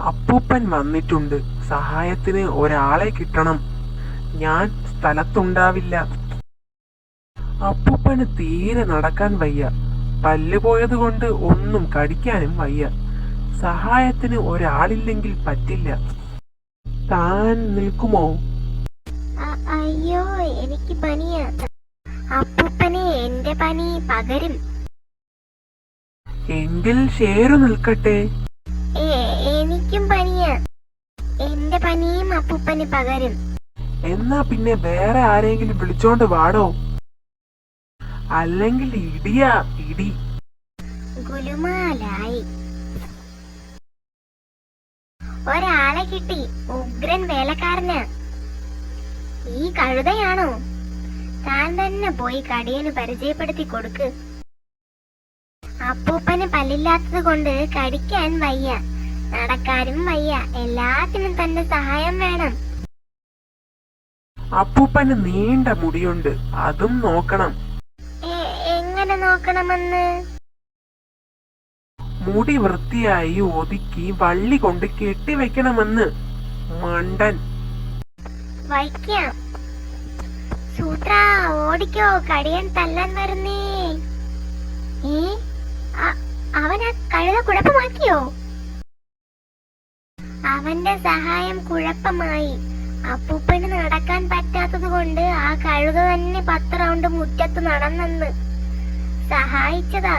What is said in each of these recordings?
അപ്പൂപ്പൻ വന്നിട്ടുണ്ട്. സഹായത്തിന് ഒരാളെ കിട്ടണം. ഞാൻ സ്ഥലത്തുണ്ടാവില്ല. അപ്പൂപ്പന് തീരെ നടക്കാൻ വയ്യ. പല്ല് പോയത് കൊണ്ട് ഒന്നും കടിക്കാനും വയ്യ. സഹായത്തിന് ഒരാളില്ലെങ്കിൽ പറ്റില്ല. താൻ നിൽക്കുമോ? അയ്യോ എനിക്ക് പനിയാ. അപ്പൂപ്പനെ എന്റെ പനി പകരും. എങ്കിൽ ഷേറു നിൽക്കട്ടെ. എന്റെ പനിയും അപ്പൂപ്പന് പകരും. എന്നാ പിന്നെ വേറെ ആരെങ്കിലും വിളിച്ചോണ്ട് വാടോ? അല്ലെങ്കിൽ ഇടിയാ ഇടി. ഗുലുമാലായി. ഒരാളെ കിട്ടി ഉഗ്രൻ വേലക്കാരന്. ഈ കഴുതയാണോ? താൻ തന്നെ പോയി കടിയന് പരിചയപ്പെടുത്തി കൊടുക്ക്. അപ്പൂപ്പന് പല്ലില്ലാത്തത് കൊണ്ട് കടിക്കാൻ വയ്യ. നടക്കാനും വയ്യ. എല്ലാത്തിനും തന്റെ സഹായം വേണം. അപ്പൂപ്പന് നീണ്ട മുടിയുണ്ട്. അതും നോക്കണം. എങ്ങനെ നോക്കണമെന്ന്? മുടി വൃത്തിയായി ഒതുക്കി വള്ളി കൊണ്ട് കെട്ടിവെക്കണമെന്ന് മണ്ടൻ. വയ്ക്കാം. സൂത്ര ഓടിക്കോ. കടിയൻ തല്ലാൻ വരുന്നേ. ഏ അവനെ അവൻ ആ കഴുത കുഴപ്പമാക്കിയോ? അവന്റെ സഹായം കുഴപ്പമായി. അപ്പൂപ്പന് നടക്കാൻ പറ്റാത്തത് കൊണ്ട് ആ കഴുത തന്നെ പത്ത് റൗണ്ട് മുറ്റത്ത് നടന്നെന്ന്. സഹായിച്ചതാ.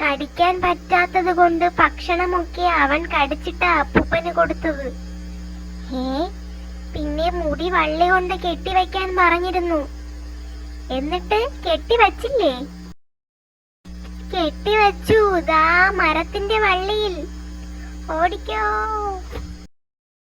കടിക്കാൻ പറ്റാത്തത് കൊണ്ട് ഭക്ഷണമൊക്കെ അവൻ കടിച്ചിട്ട അപ്പൂപ്പന് കൊടുത്തത്. ഏ പിന്നെ മുടി വള്ളി കൊണ്ട് കെട്ടിവെക്കാൻ പറഞ്ഞിരുന്നു. എന്നിട്ട് കെട്ടിവച്ചില്ലേ? കെട്ടിവച്ചു ദാ മരത്തിന്റെ വള്ളിയിൽ. ഓടിക്കോ.